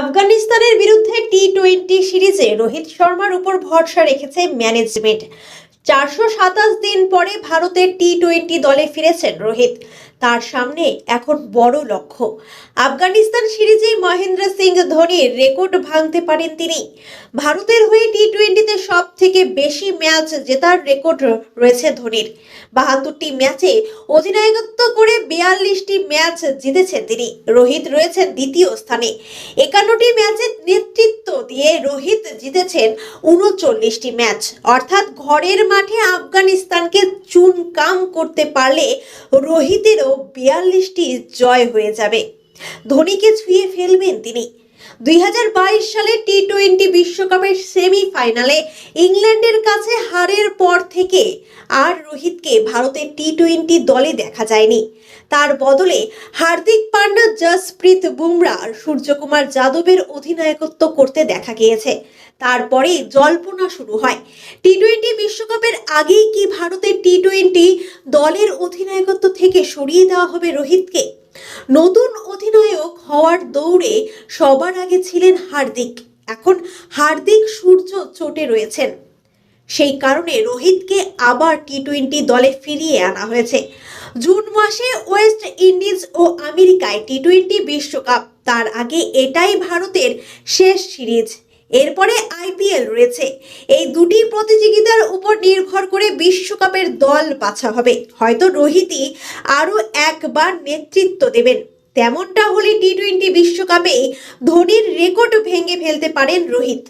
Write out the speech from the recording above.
আফগানিস্তানের বিরুদ্ধে T twenty সিরিজে রোহিত শর্মার উপর ভরসা রেখেছে ম্যানেজমেন্ট। চারশো সাতাশ দিন পরে ভারতের টি টোয়েন্টি দলে ফিরেছেন রোহিত। তার সামনে এখন বড় লক্ষ্য। আফগানিস্তান সিরিজেই মহেন্দ্র সিং ধোনির রেকর্ড ভাঙতে পারেন তিনি। ভারতের হয়ে টি টোয়েন্টিতে সব থেকে বেশি ম্যাচ জেতার রেকর্ড রয়েছে ধোনির। বাহাত্তরটি ম্যাচে অধিনায়কত্ব করে বিয়াল্লিশটি ম্যাচ জিতেছেন তিনি। রোহিত রয়েছেন দ্বিতীয় স্থানে। একান্নটি ম্যাচের নেতৃত্ব দিয়ে রোহিত জিতেছেন উনচল্লিশটি ম্যাচ। অর্থাৎ ঘরের মাঠে আফগানিস্তানকে চুনকাম করতে পারলে রোহিতেরও বিয়াল্লিশটি জয় হয়ে যাবে। ধোনিকে ছুঁয়ে ফেলবেন তিনি। দুই হাজার বাইশ সালে টি টোয়েন্টি বিশ্বকাপের সেমিফাইনালে ইংল্যান্ডের কাছে হারের পর থেকে আর রোহিতকে ভারতের টি টোয়েন্টি দলে দেখা যায়নি। তার বদলে হার্দিক পান্ডা, জসপ্রীত বুমরা সূর্যকুমার যাদবের অধিনায়কত্ব করতে দেখা গিয়েছে। তারপরেই জল্পনা শুরু হয়। টি টোয়েন্টি বিশ্বকাপের আগেই কি ভারতের টি টোয়েন্টি দলের অধিনায়কত্ব থেকে সরিয়ে দেওয়া হবে রোহিতকে? নতুন অধিনায়ক হওয়ার দৌড়ে সবার আগে ছিলেন হার্দিক। এখন হার্দিক সূর্য চোটে রয়েছেন। সেই কারণে রোহিতকে আবার টি টোয়েন্টি দলে ফিরিয়ে আনা হয়েছে। জুন মাসে ওয়েস্ট ইন্ডিজ ও আমেরিকায় টি টোয়েন্টি বিশ্বকাপ। তার আগে এটাই ভারতের শেষ সিরিজ। এরপরে আইপিএল রয়েছে। এই দুটি প্রতিযোগিতার উপর নির্ভর করে বিশ্বকাপের দল বাছা হবে। হয়তো রোহিতই আরও একবার নেতৃত্ব দেবেন। তেমনটা হলে টি টোয়েন্টি বিশ্বকাপে ধোনির রেকর্ড ভেঙে ফেলতে পারেন রোহিত।